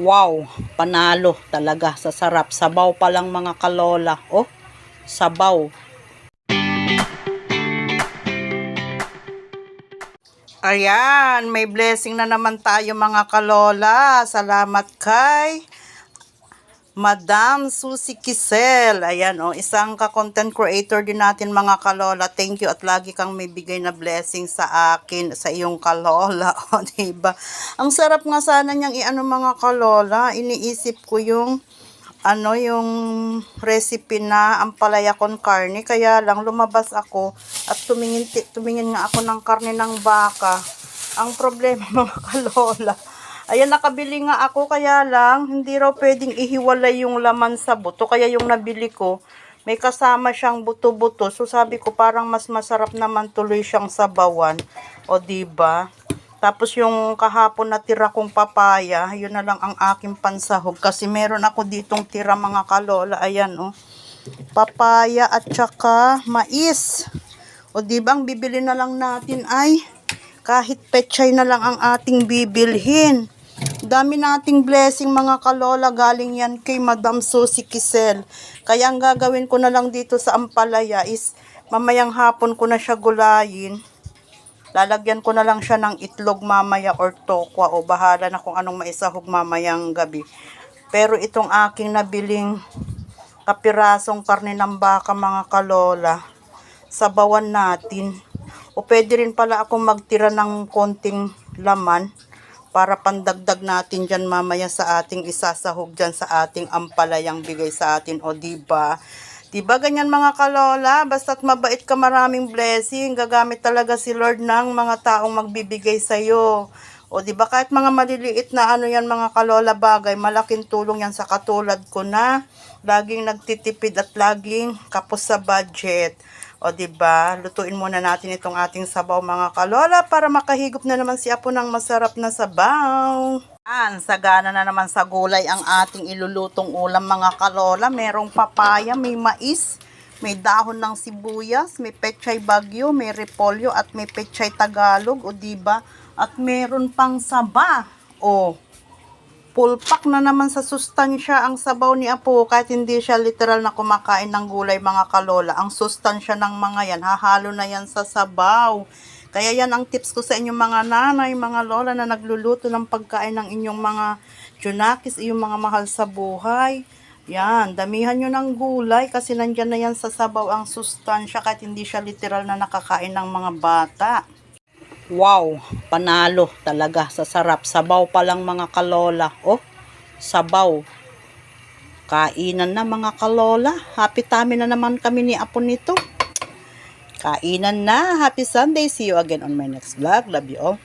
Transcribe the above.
Wow, panalo talaga sa sarap. Sabaw pa lang mga kalola. Oh, sabaw. Ayan, may blessing na naman tayo mga kalola. Salamat kay Madam Susie Kisel. Ayan, oh, isang ka-content creator din natin mga kalola. Thank you at lagi kang may bigay na blessing sa akin, sa iyong kalola. O, diba? Ang sarap nga sana niyang i-ano mga kalola. Iniisip ko yung ano yung recipe na ampalaya con carne kaya lang lumabas ako at tumingin tumingin nga ako ng karne ng baka ang problema mga kalola ayan nakabili nga ako kaya lang hindi raw pwedeng ihiwalay yung laman sa buto kaya yung nabili ko may kasama siyang buto-buto so sabi ko parang mas masarap naman tuloy siyang sabawan o ba tapos yung kahapon na tira kong papaya, yun na lang ang aking pansahog. Kasi meron ako ditong tira mga kalola. Ayan oh. Papaya at saka mais. O di ba ang bibili na lang natin ay kahit pechay na lang ang ating bibilhin. Dami nating blessing mga kalola galing yan kay Madam Susie Kisel. Kaya ang gagawin ko na lang dito sa Ampalaya is mamayang hapon ko na siya gulayin. Lalagyan ko na lang siya ng itlog mamaya or tokwa o bahala na kung anong maisahog mamayang gabi. Pero itong aking nabiling kapirasong karne ng baka mga kalola, sabawan natin. O pwede rin pala akong magtira ng konting laman para pandagdag natin dyan mamaya sa ating isasahog dyan sa ating ampalayang bigay sa atin. O di ba? Diba ganyan mga kalola? Basta't mabait ka maraming blessing. Gagamit talaga si Lord ng mga taong magbibigay sa'yo. O di ba kahit mga maliliit na ano yan mga kalola bagay, malaking tulong yan sa katulad ko na laging nagtitipid at laging kapos sa budget. O di ba lutuin muna natin itong ating sabaw mga kalola para makahigop na naman si Apo ng masarap na sabaw. An, sagana na naman sa gulay ang ating ilulutong ulam mga kalola. Merong papaya, may mais, may dahon ng sibuyas, may pechay bagyo, may repolyo at may pechay tagalog o di ba? At meron pang saba. O pulpak na naman sa sustansya ang sabaw ni Apo kahit hindi siya literal na kumakain ng gulay mga kalola. Ang sustansya ng mga yan, hahalo na yan sa sabaw. Kaya yan ang tips ko sa inyong mga nanay, mga lola na nagluluto ng pagkain ng inyong mga junakis, iyong mga mahal sa buhay. Yan, damihan nyo ng gulay kasi nandyan na yan sa sabaw ang sustansya kahit hindi siya literal na nakakain ng mga bata. Wow, panalo talaga sa sarap. Sabaw pa lang mga kalola. Oh, sabaw. Kainan na mga kalola. Happy tummy na naman kami ni Apo nito. Kainan na. Happy Sunday. See you again on my next vlog. Love you all.